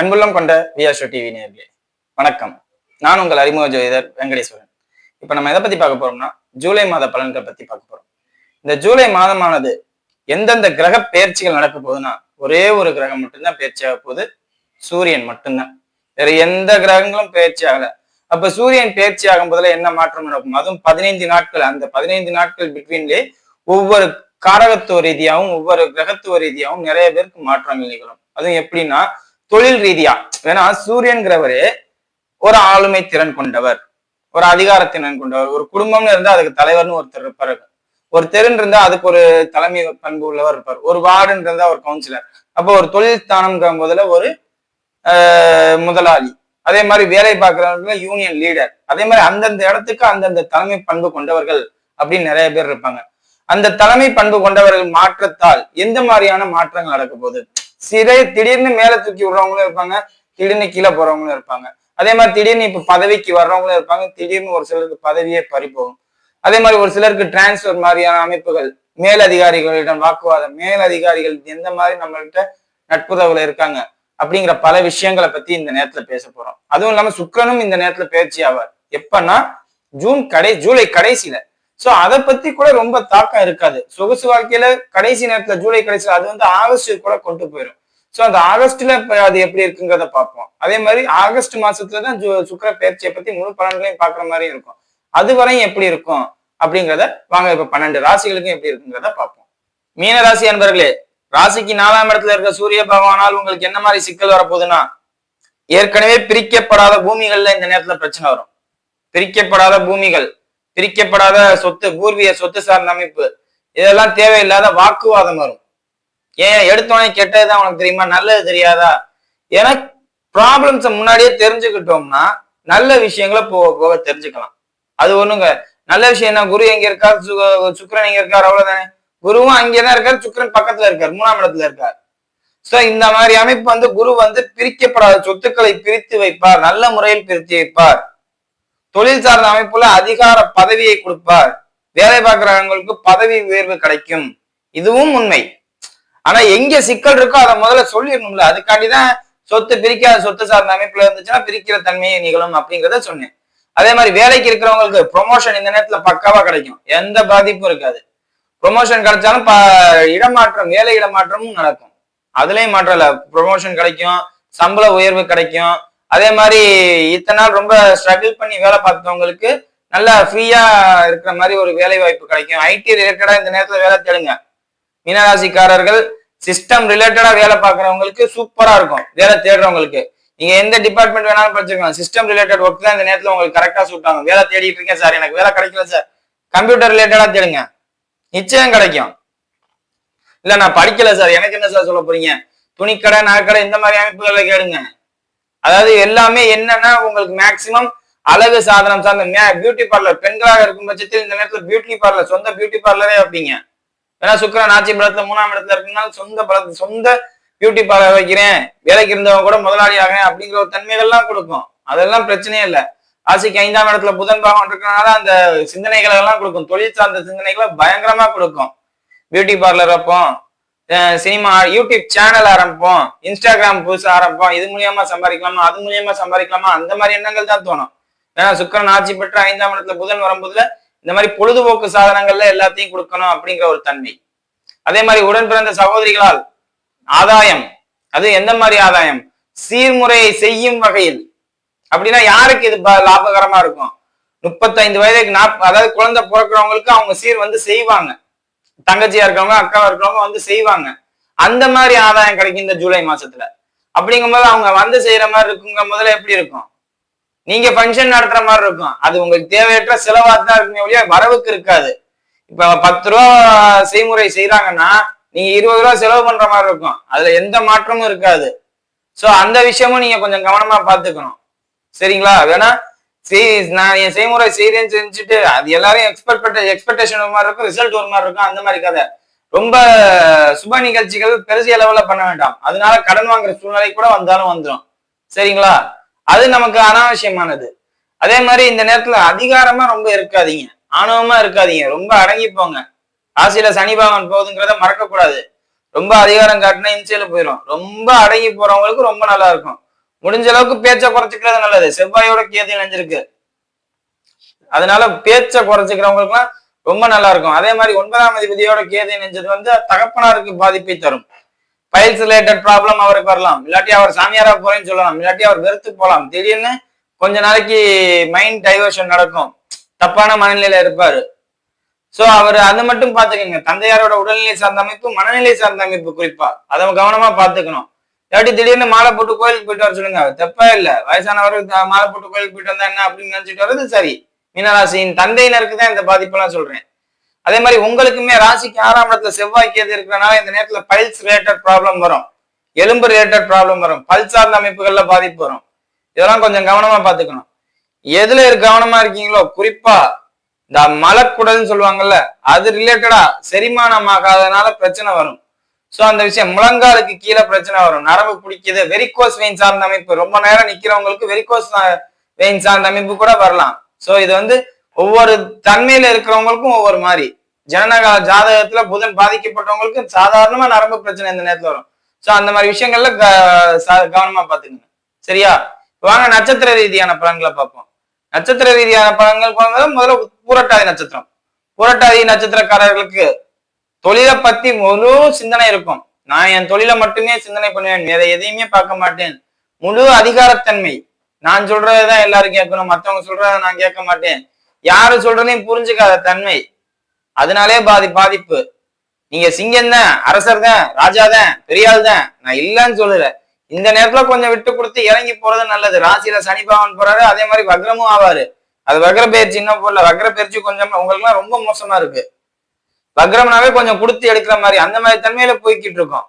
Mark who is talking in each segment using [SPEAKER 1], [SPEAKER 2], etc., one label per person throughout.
[SPEAKER 1] அன்புள்ளம் கொண்ட வியாஷோ டிவி நேர்களே வணக்கம். நான் உங்கள் அறிமுக ஜோதிடர் வெங்கடேஸ்வரன். இப்போ நம்ம எதை பத்தி பார்க்க போறோம்னா ஜூலை மாத பலன்கள் பத்தி பார்க்க போறோம். இந்த ஜூலை மாதமானது எந்தெந்த கிரக பயிற்சிகள் நடக்க போகுதுன்னா ஒரே ஒரு கிரகம் மட்டும்தான் பெயர்ச்சியாக போகுது. சூரியன் மட்டும்தான். வேற எந்த கிரகங்களும் பெயர்ச்சி ஆகல. அப்ப சூரியன் பயிற்சி ஆகும் போதுல என்ன மாற்றம் நடக்கும்? அதுவும் பதினைந்து நாட்கள். அந்த பதினைந்து நாட்கள் பிட்வீன்லே ஒவ்வொரு காரகத்துவ ரீதியாகவும் ஒவ்வொரு கிரகத்துவ ரீதியாகவும் நிறைய பேருக்கு மாற்றங்கள் நிகழும். அதுவும் எப்படின்னா தொழில் ரீதியா. ஏன்னா சூரியன்கிறவரு ஒரு ஆளுமை திறன் கொண்டவர் ஒரு அதிகாரத்திறன் கொண்டவர் ஒரு குடும்பம்னு இருந்தா அதுக்கு தலைவர்னு ஒருத்தர் இருப்பாரு. ஒரு தெருன்னு இருந்தா அதுக்கு ஒரு தலைமை பண்பு உள்ளவர் இருப்பார். ஒரு வார்டுன்னு இருந்தா ஒரு கவுன்சிலர் அப்போ ஒரு தொழில் ஸ்தானம்ங்கிற போதுல ஒரு ஆஹ், முதலாளி. அதே மாதிரி வேலை பார்க்கறவங்க யூனியன் லீடர் அதே மாதிரி அந்தந்த இடத்துக்கு அந்தந்த தலைமை பண்பு கொண்டவர்கள் அப்படின்னு நிறைய பேர் இருப்பாங்க. அந்த தலைமை பண்பு கொண்டவர்கள் மாற்றத்தால் எந்த மாதிரியான மாற்றங்கள் நடக்க போகுது? சிறை திடீர்னு மேல தூக்கி விடுறவங்களும் இருப்பாங்க திடீர்னு கீழே போறவங்களும் இருப்பாங்க. அதே மாதிரி திடீர்னு இப்ப பதவிக்கு வர்றவங்களும் இருப்பாங்க திடீர்னு ஒரு சிலருக்கு பதவியே பறிப்போகும் அதே மாதிரி ஒரு சிலருக்கு டிரான்ஸ்பர் மாதிரியான அமைப்புகள் மேலதிகாரிகளிடம் வாக்குவாதம் மேலதிகாரிகள் எந்த மாதிரி நம்மள்கிட்ட நட்புறவுல இருக்காங்க அப்படிங்கிற பல விஷயங்களை பத்தி இந்த நேரத்துல பேச போறோம். அதுவும் இல்லாம சுக்கரனும் இந்த நேரத்துல பயிற்சி ஆவார். எப்பன்னா ஜூன் கடை ஜூலை கடைசியில சோ அதை பத்தி கூட ரொம்ப தாக்கம் இருக்காது. சொகுசு வாழ்க்கையில கடைசி நேரத்துல ஜூலை கடைசியில் அது வந்து ஆகஸ்ட் கூட கொண்டு போயிடும் ஸோ அந்த ஆகஸ்ட்ல அது எப்படி இருக்குங்கிறத பார்ப்போம். அதே மாதிரி ஆகஸ்ட் மாசத்துல தான் சுக்கர பயிற்சியை பத்தி முழு பலன்களையும் பார்க்குற மாதிரி இருக்கும். அது வரையும் எப்படி இருக்கும்? அப்படிங்கிறத வாங்க இப்ப பன்னெண்டு ராசிகளுக்கும் எப்படி இருக்குங்கிறத பார்ப்போம். மீன ராசி அன்பர்களே ராசிக்கு நாலாம் இடத்துல இருக்க சூரிய பகவானால் உங்களுக்கு என்ன மாதிரி சிக்கல் வரப்போகுதுன்னா ஏற்கனவே பிரிக்கப்படாத பூமிகள்ல இந்த நேரத்துல பிரச்சனை வரும். பிரிக்கப்படாத பூமிகள் பிரிக்கப்படாத சொத்து பூர்வீக சொத்து சார்ந்த அமைப்பு. இதெல்லாம் தேவையில்லாத வாக்குவாதம் வரும். ஏன்? எடுத்தோடனே கெட்டதுதான் உனக்கு தெரியுமா? நல்லது தெரியாதா? ஏன்னா ப்ராப்ளம்ஸை முன்னாடியே தெரிஞ்சுக்கிட்டோம்னா நல்ல விஷயங்களை போக போக தெரிஞ்சுக்கலாம். அது ஒண்ணுங்க. நல்ல விஷயம் என்ன? குரு எங்க இருக்கார்? சு- சுக்கிரன் எங்க இருக்கார்? அவ்வளவுதானே. குருவும் அங்கேதான் இருக்கார் சுக்கிரன் பக்கத்துல இருக்கார் மூணாம் இடத்துல இருக்கார். சோ இந்த மாதிரி அமைப்பு வந்து குரு வந்து பிரிக்கப்படாத சொத்துக்களை பிரித்து வைப்பார் நல்ல முறையில் பிரித்து வைப்பார். தொழில் சார்ந்த அமைப்புல அதிகார பதவியை கொடுப்பார். வேலை பார்க்கிறவங்களுக்கு பதவி உயர்வு கிடைக்கும். இதுவும் உண்மை. ஆனா எங்க சிக்கல் இருக்கோ அதை முதல்ல சொல்லிடணும்ல. அதுக்காண்டிதான் சொத்து பிரிக்காத சொத்து சார்ந்த அமைப்புல இருந்துச்சுன்னா பிரிக்கிற தன்மையை நிகழும் அப்படிங்கிறத சொன்னேன். அதே மாதிரி வேலைக்கு இருக்கிறவங்களுக்கு ப்ரொமோஷன் இந்த நேரத்துல பக்காவா கிடைக்கும். எந்த பாதிப்பும் இருக்காது. ப்ரொமோஷன் கிடைச்சாலும் ப- இடமாற்றம் வேலை இடமாற்றமும் நடக்கும். அதுலயும் மாற்றம் இல்ல. ப்ரொமோஷன் கிடைக்கும் சம்பள உயர்வு கிடைக்கும். அதே மாதிரி இத்தனை நாள் ரொம்ப ஸ்ட்ரகிள் பண்ணி வேலை பார்த்தவங்களுக்கு நல்லா ஃப்ரீயா இருக்கிற மாதிரி ஒரு வேலை வாய்ப்பு கிடைக்கும் ஐடி ரிலேட்டடா இந்த நேரத்துல வேலை தேடுங்க. மீனராசிக்காரர்கள் சிஸ்டம் ரிலேட்டடா வேலை பார்க்குறவங்களுக்கு சூப்பரா இருக்கும். வேலை தேடுறவங்களுக்கு. நீங்க எந்த டிபார்ட்மெண்ட் வேணாலும் படிச்சிருக்கலாம் சிஸ்டம் ரிலேட்டட் ஒர்க் தான் இந்த நேரத்துல உங்களுக்கு கரெக்டா சூட் ஆகும். வேலை தேடிட்டு இருக்கேன் சார் எனக்கு வேலை கிடைக்கல சார் கம்ப்யூட்டர் ரிலேட்டடா தேடுங்க. நிச்சயம் கிடைக்கும். இல்ல நான் படிக்கல சார் எனக்கு என்ன சார் சொல்ல போறீங்க? துணிக்கடை நகைக்கடை இந்த மாதிரி அமைப்புகளை கேடுங்க அதாவது எல்லாமே என்னன்னா உங்களுக்கு மேக்சிமம் அழகு சாதனம் சார்ந்த பியூட்டி பார்லர் பெண்களாக இருக்கும் பட்சத்தில் இந்த நேரத்தில் பியூட்டி பார்லர் சொந்த பியூட்டி பார்லரே வைப்பீங்க. ஏன்னா சுக்கரன் ஆட்சி பலத்துல மூணாம் இடத்துல இருக்கனால சொந்த பலத்து சொந்த பியூட்டி பார்லர் வைக்கிறேன். வேலைக்கு இருந்தவங்க கூட முதலாளி ஆகிறேன் அப்படிங்கிற ஒரு தன்மைகள்லாம் கொடுக்கும். அதெல்லாம் பிரச்சனையே இல்லை. ராசிக்கு ஐந்தாம் இடத்துல புதன் பாகம் இருக்கிறனால அந்த சிந்தனைகளை எல்லாம் கொடுக்கும். தொழில் சார்ந்த சிந்தனைகளை பயங்கரமா கொடுக்கும். பியூட்டி பார்லர் வைப்போம். சினிமா யூடியூப் சேனல் ஆரம்பிப்போம். இன்ஸ்டாகிராம் புதுசு ஆரம்பிப்போம். இது மூலியமா சம்பாதிக்கலாமா அது மூலியமா சம்பாதிக்கலாமா? அந்த மாதிரி எண்ணங்கள் தான் தோணும். ஏன்னா சுக்கரன் ஆட்சி பெற்ற ஐந்தாம் இடத்துல புதன் வரும்போதுல இந்த மாதிரி பொழுதுபோக்கு சாதனங்கள்ல எல்லாத்தையும் கொடுக்கணும் அப்படிங்கிற ஒரு தன்மை. அதே மாதிரி உடன் பிறந்த சகோதரிகளால் ஆதாயம். அது எந்த மாதிரி ஆதாயம்? சீர்முறையை செய்யும் வகையில். அப்படின்னா யாருக்கு இது ப- லாபகரமா இருக்கும்? முப்பத்தைந்து வயதுக்கு நாற்ப அதாவது குழந்தை பிறக்கிறவங்களுக்கு அவங்க சீர் வந்து செய்வாங்க. தங்கச்சியா இருக்கவங்க அக்காவா இருக்கிறவங்க வந்து செய்வாங்க. அந்த மாதிரி ஆதாயம் கிடைக்கும் இந்த ஜூலை மாசத்துல. அப்படிங்கும்போது அவங்க வந்து செய்யற மாதிரி இருக்குங்க முதல்ல எப்படி இருக்கும்? நீங்க ஃபங்க்ஷன் நடத்துற மாதிரி இருக்கும். அது உங்களுக்கு தேவையற்ற செலவா தான் இருக்குமே ஒழிய வரவுக்கு இருக்காது. இப்ப பத்து ரூபா செய்முறை செய்யறாங்கன்னா நீங்க இருபது ரூபா செலவு பண்ற மாதிரி இருக்கும். அதுல எந்த மாற்றமும் இருக்காது. சோ அந்த விஷயமும் நீங்க கொஞ்சம் கவனமா பாத்துக்கணும் சரிங்களா? வேணா நான் என் செய்முறை செய்யறேன்னு செஞ்சுட்டு அது எல்லாரும் எக்ஸ்பெக்ட் பண்ண எக்ஸ்பெக்டேஷன் ஒரு மாதிரி இருக்கும் ரிசல்ட் ஒரு மாதிரி இருக்கும் அந்த மாதிரி கதை. ரொம்ப சுப நிகழ்ச்சிகள் பெருசிய லெவல்ல பண்ண வேண்டாம். அதனால கடன் வாங்குற சூழ்நிலை கூட வந்தாலும் வந்துடும் சரிங்களா? அது நமக்கு அனாவசியமானது. அதே மாதிரி இந்த நேரத்துல அதிகாரமா ரொம்ப இருக்காதீங்க. ஆணவமா இருக்காதீங்க. ரொம்ப அடங்கி போங்க. ஆசையில சனி பகவான் போகுதுங்கிறத மறக்க கூடாது ரொம்ப அதிகாரம் காட்டினா இன்சையில போயிடும் ரொம்ப அடங்கி போறவங்களுக்கு ரொம்ப நல்லா இருக்கும். முடிஞ்ச அளவுக்கு பேச்சை குறைச்சிக்கிறது நல்லது. செவ்வாயோட கேது இணைஞ்சிருக்கு. அதனால பேச்சை குறைச்சிக்கிறவங்களுக்குலாம் ரொம்ப நல்லா இருக்கும். அதே மாதிரி ஒன்பதாம் அதிபதியோட கேது இணைஞ்சது வந்து தகப்பனாருக்கு பாதிப்பை தரும். பைல்ஸ் ரிலேட்டட் ப்ராப்ளம் அவருக்கு வரலாம். இல்லாட்டி அவர் சாமியாரா போறேன்னு சொல்லலாம். இல்லாட்டி அவர் வெறுத்து போகலாம் திடீர்னு கொஞ்ச நாளைக்கு மைண்ட் டைவர்ஷன் நடக்கும். தப்பான மனநிலையில இருப்பாரு. சோ அவர் அது மட்டும் பாத்துக்கோங்க தந்தையாரோட உடல்நிலை சார்ந்த அமைப்பு மனநிலை சார்ந்த அமைப்பு குறிப்பா. அதை கவனமா பாத்துக்கணும் இல்லாட்டி திடீர்னு மாலை போட்டு கோயிலுக்கு போயிட்டு வர சொல்லுங்க. தப்பா இல்ல. வயசானவர் மாலை போட்டு கோயிலுக்கு போயிட்டு வந்தா என்ன அப்படின்னு நினைச்சிட்டு வர்றது சரி. மீனராசியின் தந்தையினருக்கு தான் இந்த பாதிப்பெல்லாம் சொல்றேன். அதே மாதிரி உங்களுக்குமே ராசிக்கு ஆறாம் இடத்துல செவ்வாய்க்கு எது இருக்கிறனால இந்த நேரத்துல பல்ஸ் ரிலேட்டட் ப்ராப்ளம் வரும். எலும்பு ரிலேட்டட் ப்ராப்ளம் வரும். பல் சார்ந்த அமைப்புகள்ல பாதிப்பு வரும். இதெல்லாம் கொஞ்சம் கவனமா பாத்துக்கணும் எதுல கவனமா இருக்கீங்களோ குறிப்பா இந்த மலக்குடல்னு சொல்லுவாங்கல்ல அது ரிலேட்டடா செரிமானம் ஆகாதனால பிரச்சனை வரும். சோ அந்த விஷயம் முழங்காலுக்கு கீழே பிரச்சனை வரும். நரம்பு பிடிக்குது. வெரிகோஸ் வெயின் சார்ந்த அமைப்பு. ரொம்ப நேரம் நிக்கிறவங்களுக்கு வெரிகோஸ் வெயின் சார்ந்த அமைப்பு கூட வரலாம். சோ இது வந்து ஒவ்வொரு தன்மையில இருக்கிறவங்களுக்கும் ஒவ்வொரு மாதிரி. ஜனநக ஜாதகத்துல புதன் பாதிக்கப்பட்டவங்களுக்கு சாதாரணமா நரம்பு பிரச்சனை இந்த நேரத்துல வரும். சோ அந்த மாதிரி விஷயங்கள்ல க- ச- கவனமா பாத்துக்கணும் சரியா? வாங்க நட்சத்திர ரீதியான பலன்களை பார்ப்போம். நட்சத்திர ரீதியான பலன்கள் முதல்ல பூரட்டாதி நட்சத்திரம். புரட்டாதி நட்சத்திரக்காரர்களுக்கு தொழிலை பத்தி முழு சிந்தனை இருக்கும். நான் என் தொழிலை மட்டுமே சிந்தனை பண்ணுவேன். வேற எதையுமே பார்க்க மாட்டேன். முழு அதிகாரத்தன்மை. நான் சொல்றதுதான் எல்லாரும் கேட்கணும். மத்தவங்க சொல்றத நான் கேட்க மாட்டேன். யாரு சொல்றதையும் புரிஞ்சுக்காத தன்மை. அதனாலே பாதி பாதிப்பு. நீங்க சிங்கம் தான் அரசர் தான் ராஜா தான் பெரியாள் தான். நான் இல்லைன்னு சொல்லல. இந்த நேரத்துல கொஞ்சம் விட்டு கொடுத்து இறங்கி போறது நல்லது. ராசியில சனி பகவான் போறாரு. அதே மாதிரி வக்ரமும் ஆவாரு. அது வக்ர பயிற்சி இன்னும் போடல. வக்ர பயிற்சி கொஞ்சம் உங்களுக்குலாம் ரொம்ப மோசமா இருக்கு. வக்ரம்னாவே கொஞ்சம் கொடுத்து எடுக்கிற மாதிரி அந்த மாதிரி தன்மையில போய்கிட்டு இருக்கோம்.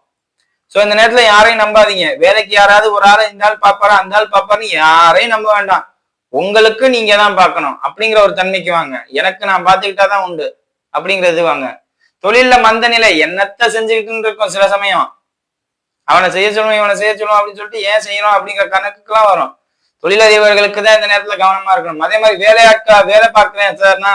[SPEAKER 1] ஸோ இந்த நேரத்துல யாரையும் நம்பாதீங்க. வேலைக்கு யாராவது ஒரு ஆளை இந்த ஆள் பாப்பாரா அந்த ஆள் பாப்பாருன்னு யாரையும் நம்ப வேண்டாம். உங்களுக்கு நீங்க தான் பார்க்கணும். அப்படிங்கிற ஒரு தன்மைக்கு வாங்க. எனக்கு நான் பார்த்துக்கிட்டாதான் உண்டு. அப்படிங்கிறது வாங்க. தொழில்ல மந்த நிலை. என்னத்த செஞ்சுக்கிட்டு இருக்கும் சில சமயம். அவனை செய்ய சொல்லுவோம் இவனை செய்ய சொல்லுவோம் அப்படின்னு சொல்லிட்டு ஏன் செய்யணும் அப்படிங்கிற கணக்குக்கெல்லாம் வரும். தொழிலதிபர்களுக்கு தான் இந்த நேரத்துல கவனமா இருக்கணும். அதே மாதிரி வேலையாட்கா வேலை பார்க்கிறேன் சார்னா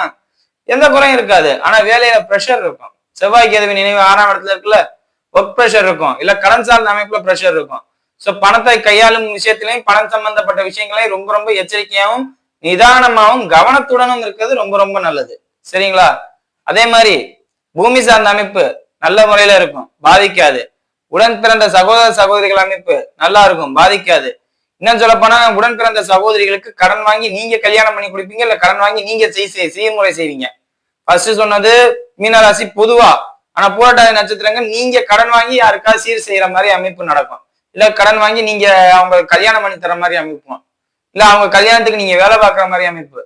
[SPEAKER 1] எந்த குறையும் இருக்காது. ஆனா வேலையில ப்ரெஷர் இருக்கும். செவ்வாய் கேதுவின் நினைவு ஆறாம் இடத்துல இருக்குல்ல ஒர்க் ப்ரெஷர் இருக்கும். இல்ல கடன் சார்ந்த அமைப்புல ப்ரெஷர் இருக்கும். சோ பணத்தை கையாளும் விஷயத்திலையும் பணம் சம்பந்தப்பட்ட விஷயங்களையும் ரொம்ப ரொம்ப எச்சரிக்கையாகவும் நிதானமாகவும் கவனத்துடனும் இருக்கிறது ரொம்ப ரொம்ப நல்லது. சரிங்களா? அதே மாதிரி பூமி சார்ந்த அமைப்பு நல்ல முறையில இருக்கும். பாதிக்காது. உடன் பிறந்த சகோதர சகோதரிகள் அமைப்பு நல்லா இருக்கும். பாதிக்காது. இன்னும் சொல்ல போனா உடன் பிறந்த சகோதரிகளுக்கு கடன் வாங்கி நீங்க கல்யாணம் பண்ணி கொடுப்பீங்க இல்ல கடன் வாங்கி நீங்க செய்முறை செய்வீங்க. ஃபர்ஸ்ட் சொன்னது மீனராசி பொதுவா. ஆனா போராட்ட நட்சத்திரங்கள் நீங்க கடன் வாங்கி யாருக்காவது சீர் செய்யற மாதிரி அமைப்பு நடக்கும். இல்ல கடன் வாங்கி நீங்க அவங்க கல்யாணம் பண்ணி தர மாதிரி அமைப்பும் இல்ல அவங்க கல்யாணத்துக்கு நீங்க வேலை பார்க்குற மாதிரி அமைப்பு.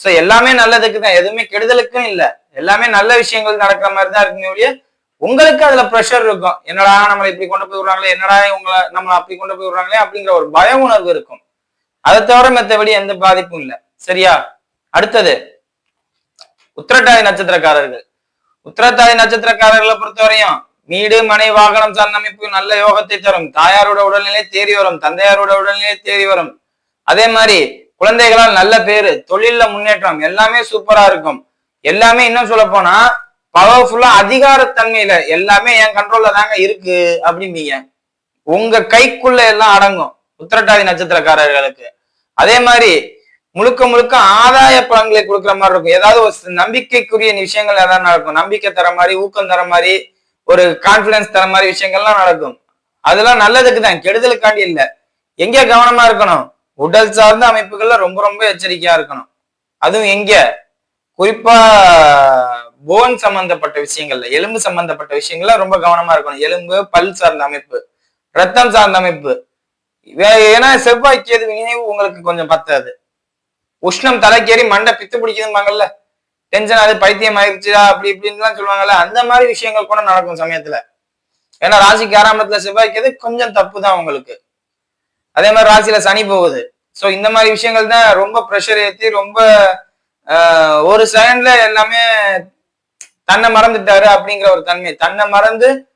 [SPEAKER 1] சோ எல்லாமே நல்லதுக்கு தான். எதுவுமே கெடுதலுக்கும் இல்ல. எல்லாமே நல்ல விஷயங்கள் நடக்கிற மாதிரி தான் இருக்குமே ஒழிய உங்களுக்கு அதுல ப்ரெஷர் இருக்கும். என்னடா நம்மளை இப்படி கொண்டு போய் விடுறாங்களே என்னடா உங்களை நம்மளை அப்படி கொண்டு போய் விடுறாங்களே அப்படிங்கிற ஒரு பய உணர்வு இருக்கும். அதை தவிர மற்றபடி எந்த பாதிப்பும் இல்லை. சரியா? அடுத்தது உத்திரட்டாதி நட்சத்திரக்காரர்கள். உத்திரட்டாதி நட்சத்திரக்காரர்களை பொறுத்தவரையும் வீடு மனை வாகனம் சார்ந்த அமைப்பு நல்ல யோகத்தை தரும். தாயாரோட உடல்நிலை தேறி வரும். தந்தையாரோட உடல்நிலை தேறி வரும். அதே மாதிரி குழந்தைகளால் நல்ல பேரு தொழில்ல முன்னேற்றம் எல்லாமே சூப்பரா இருக்கும். எல்லாமே இன்னும் சொல்ல போனா பவர்ஃபுல்லா அதிகாரத்தன்மையில எல்லாமே என் கண்ட்ரோல்ல தாங்க இருக்கு அப்படிம்பீங்க. உங்க கைக்குள்ள எல்லாம் அடங்கும் உத்திரட்டாதி நட்சத்திரக்காரர்களுக்கு. அதே மாதிரி முழுக்க முழுக்க ஆதாய பலன்களை கொடுக்குற மாதிரி இருக்கும். ஏதாவது ஒரு நம்பிக்கைக்குரிய விஷயங்கள் ஏதாவது நடக்கும். நம்பிக்கை தர மாதிரி ஊக்கம் தர மாதிரி ஒரு கான்பிடன்ஸ் தர மாதிரி விஷயங்கள்லாம் நடக்கும். அதெல்லாம் நல்லதுக்கு தான். கெடுதலுக்காண்டி இல்லை. எங்க கவனமா இருக்கணும்? உடல் சார்ந்த அமைப்புகள்ல ரொம்ப ரொம்ப எச்சரிக்கையா இருக்கணும். அதுவும் எங்க? குறிப்பா போன் சம்பந்தப்பட்ட விஷயங்கள்ல எலும்பு சம்பந்தப்பட்ட விஷயங்கள்ல ரொம்ப கவனமா இருக்கணும். எலும்பு பல் சார்ந்த அமைப்பு ரத்தம் சார்ந்த அமைப்பு. ஏன்னா செவ்வாய் கேது நினைவு உங்களுக்கு கொஞ்சம் பத்தாது. உஷ்ணம் தலைக்கேறி மண்டை பித்து பிடிக்குதும்பாங்கல்ல. டென்ஷன் அது பைத்தியம் ஆயிடுச்சுடா அப்படி இப்படின்லாம் சொல்லுவாங்கல்ல. அந்த மாதிரி விஷயங்கள் கூட நடக்கும் சமயத்துல. ஏன்னா ராசிக்கு ஆரம்பத்துல செவ்வாய் கேது கொஞ்சம் தப்பு தான் உங்களுக்கு. அதே மாதிரி ராசியில சனி போகுது. சோ இந்த மாதிரி விஷயங்கள் தான் ரொம்ப ப்ரெஷர் ஏத்தி ரொம்ப ஆஹ், ஒரு செகண்ட்ல எல்லாமே தன்னை மறந்துட்டாரு அப்படிங்கிற ஒரு தன்மை. தன்னை மறந்து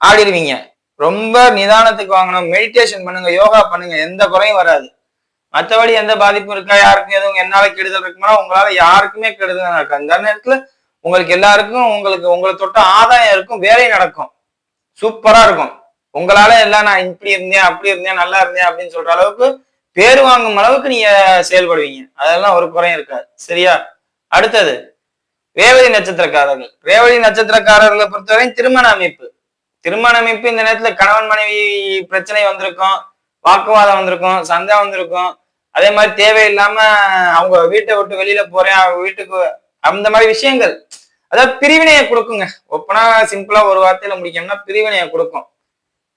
[SPEAKER 1] ஆடிடுவீங்க ரொம்ப நிதானத்துக்கு வாங்கணும். மெடிடேஷன் பண்ணுங்க யோகா பண்ணுங்க. எந்த குறையும் வராது. மற்றபடி எந்த பாதிப்பும் இருக்கா? யாருக்கும் எதுவும் என்னால கெடுதல் இருக்குமா உங்களால யாருக்குமே கெடுதல் நடக்கும் அந்த நேரத்துல உங்களுக்கு எல்லாருக்கும் உங்களுக்கு உங்களை தொட்ட ஆதாயம் இருக்கும். வேலை நடக்கும். சூப்பரா இருக்கும். உங்களால எல்லாம் நான் இப்படி இருந்தேன் அப்படி இருந்தேன் நல்லா இருந்தேன் அப்படின்னு சொல்ற அளவுக்கு பேர் வாங்கும் அளவுக்கு நீங்க செயல்படுவீங்க. அதெல்லாம் ஒரு குறையும் இருக்காது. சரியா? அடுத்தது ரேவதி நட்சத்திரக்காரர்கள். ரேவதி நட்சத்திரக்காரர்களை பொறுத்தவரை திருமண அமைப்பு. திருமண அமைப்பு இந்த நேரத்துல கணவன் மனைவி பிரச்சனை வந்திருக்கும் வாக்குவாதம் வந்திருக்கும் சண்டை வந்திருக்கும். அதே மாதிரி தேவையில்லாம அவங்க வீட்டை விட்டு வெளியில போறேன் அவங்க வீட்டுக்கு அந்த மாதிரி விஷயங்கள். அதாவது பிரிவினையை கொடுக்குங்க. ஒப்பனா சிம்பிளா ஒரு வார்த்தையில முடிக்கணும்னா பிரிவினையை கொடுக்கும்.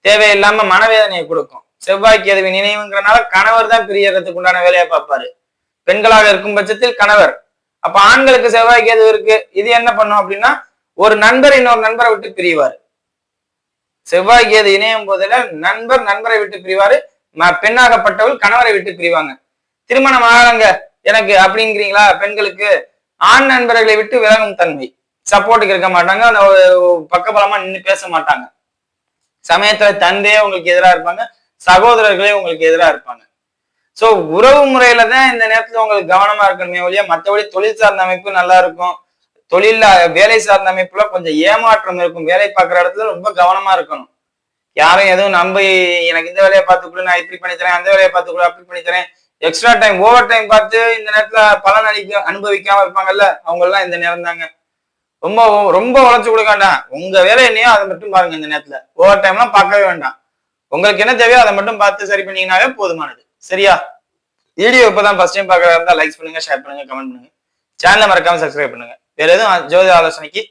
[SPEAKER 1] தேவையில்லாம மனவேதனையை கொடுக்கும். செவ்வாய்க்கு எதுவும் நினைவுங்கிறனால கணவர் தான் பிரியறதுக்கு உண்டான வேலையை பார்ப்பாரு. பெண்களாக இருக்கும் பட்சத்தில் கணவர். அப்ப ஆண்களுக்கு செவ்வாய்க்கு எது இருக்கு? இது என்ன பண்ணும் அப்படின்னா ஒரு நண்பர் இன்னொரு நண்பரை விட்டு பிரிவார். செவ்வாய்க்கு எது இணையும் போதுல நண்பர் நண்பரை விட்டு பிரிவாரு ம- பெண்ணாகப்பட்டவள் கணவரை விட்டு பிரிவாங்க. திருமணம் ஆகலங்க எனக்கு அப்படிங்கிறீங்களா? பெண்களுக்கு ஆண் நண்பர்களை விட்டு விலகும் தன்மை. சப்போர்ட்டுக்கு இருக்க மாட்டாங்க அந்த ஒரு பக்கபலமா நின்று பேச மாட்டாங்க. சமயத்துல தந்தையே உங்களுக்கு எதிரா இருப்பாங்க சகோதரர்களே உங்களுக்கு எதிரா இருப்பாங்க. சோ உறவு முறையில தான் இந்த நேரத்துல உங்களுக்கு கவனமா இருக்கணுமே ஒழிய மற்றபடி தொழில் சார்ந்த அமைப்பு நல்லா இருக்கும். தொழில வேலை சார்ந்த அமைப்புல கொஞ்சம் ஏமாற்றம் இருக்கும். வேலை பார்க்குற இடத்துல ரொம்ப கவனமா இருக்கணும். யாரும் எதுவும் நம்பி எனக்கு இந்த வேலையை பார்த்துக்கொடு நான் இப்படி பண்ணித்தரேன் அந்த வேலையை பார்த்துக்குள்ள அப்படி பண்ணித்தரேன். எக்ஸ்ட்ரா டைம் ஓவர் டைம் பார்த்து இந்த நேரத்துல பலன் அளிக்க அனுபவிக்காம இருப்பாங்கல்ல அவங்க எல்லாம் இந்த நேரம் தாங்க. ரொம்ப ரொம்ப உழைச்சு கொடுக்க வேண்டாம். உங்க வேலை என்னையோ அதை மட்டும் பாருங்க இந்த நேரத்துல. ஓவர் டைம்லாம் பார்க்கவே வேண்டாம். உங்களுக்கு என்ன தேவையோ அதை மட்டும் பார்த்து சரி பண்ணீங்கன்னாவே போதுமானது. சரியா? வீடியோ இப்பதான் ஃபர்ஸ்ட் டைம் பார்க்கறதா இருந்தா லைக்ஸ் பண்ணுங்க ஷேர் பண்ணுங்க கமெண்ட் பண்ணுங்க. சேனலை மறக்காம சப்ஸ்கிரைப் பண்ணுங்க. வேற எதுவும் ஜோதி ஆலோசனைக்கு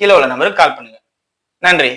[SPEAKER 1] கீழே உள்ள நம்பருக்கு கால் பண்ணுங்க. நன்றி.